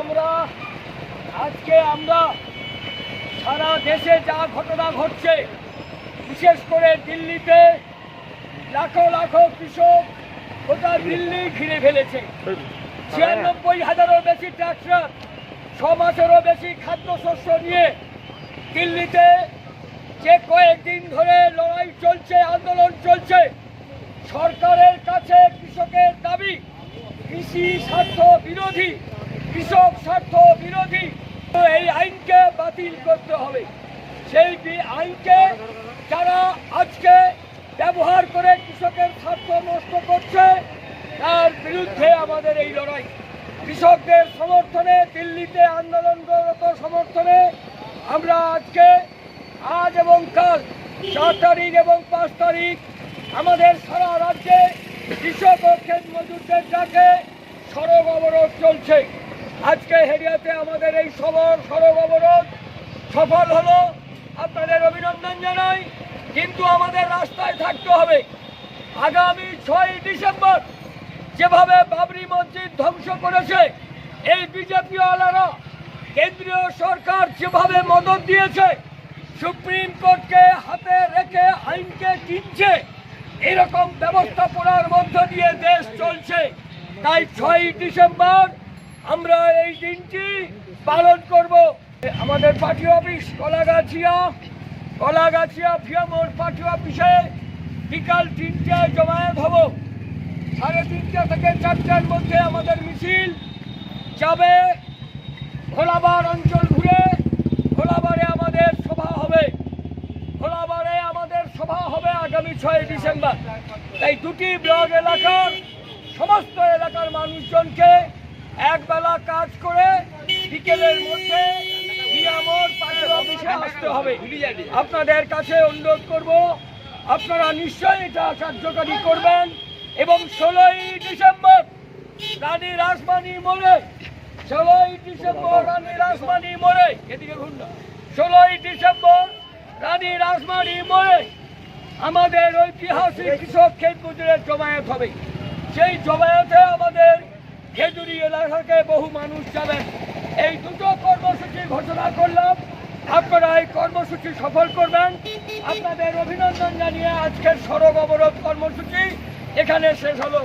আমরা, আজকে আমরা সারা দেশে যা ঘটনা ঘটছে, বিশেষ করে দিল্লিতে লাখো লাখো কৃষক গোটা দিল্লি ঘিরে ফেলেছে। ছিয়ানব্বই হাজারও বেশি ট্রাক্টর, ছ মাসেরও বেশি খাদ্যশস্য নিয়ে দিল্লিতে যে কয়েকদিন ধরে লড়াই চলছে, আন্দোলন চলছে, সরকারের কাছে কৃষকের দাবি, কৃষি স্বার্থ বিরোধী। কৃষক স্বার্থ বিরোধী। এই আইনকে বাতিল করতে হবে। সেই আইনকে যারা আজকে ব্যবহার করে কৃষকের স্বার্থ নষ্ট করছে, তার বিরুদ্ধে আমাদের এই লড়াই। কৃষকদের সমর্থনে, দিল্লিতে আন্দোলনরত সমর্থনে আমরা আজকে আজ এবং কাল চার তারিখ এবং পাঁচ তারিখ আমাদের সারা রাজ্যে কৃষক ও ক্ষেত মজুরদের ডাকে সড়ক অবরোধ চলছে। আজকে হেরিয়াতে আমাদের এই সবর সড়ক অবরোধ সফল হলো। আপনাদের অভিনন্দন জানাই। কিন্তু আমাদের রাস্তায় থাকতে হবে। আগামী ছয় ডিসেম্বর যেভাবে বাবরি মসজিদ ধ্বংস করেছে, এই বিজেপি ওয়ালারা কেন্দ্রীয় সরকার যেভাবে মদত দিয়েছে, সুপ্রিম কোর্টকে হাতে রেখে আইনকে কিনছে, এরকম ব্যবস্থাপনার মধ্য দিয়ে দেশ চলছে। তাই ছয় ডিসেম্বর আমরা এই দিনটি পালন করব। আমাদের party office, Kalagachhia. Kalagachhia Bhiyamor party অফিসে বিকাল তিনটায় জমায়েত হব। সাড়ে তিনটা থেকে চারটার মধ্যে আমাদের মিছিল যাবে। ভোলাবার অঞ্চল ঘুরে ভোলাবারে আমাদের সভা হবে। ভোলাবারে আমাদের সভা হবে আগামী ছয় ডিসেম্বর। তাই দুটি ব্লক এলাকার সমস্ত এলাকার মানুষজনকে একবেলা কাজ করে বিকেলের মধ্যে আসতে হবে। আপনাদের কাছে অনুরোধ করব, আপনারা নিশ্চয়ই এটা কার্যকারী করবেন এবং ষোলোই ডিসেম্বর রানী রাজমানি মোড়ে, ষোলোই ডিসেম্বর রানী রাজমানি মোড়ে, এদিকে ষোলোই ডিসেম্বর রানী রাজমানি মোড়ে আমাদের ঐতিহাসিক কৃষক ক্ষেত মজুরের জমায়েত হবে। সেই জমায়েতে আমাদের খেজুরি এলাকাকে বহু মানুষ যাবেন এই দুটো কর্মসূচি ঘোষণা করলাম। আপনারা এই কর্মসূচি সফল করবেন। আপনাদের অভিনন্দন জানিয়ে আজকের সড়ক অবরোধ কর্মসূচি এখানে শেষ হলো।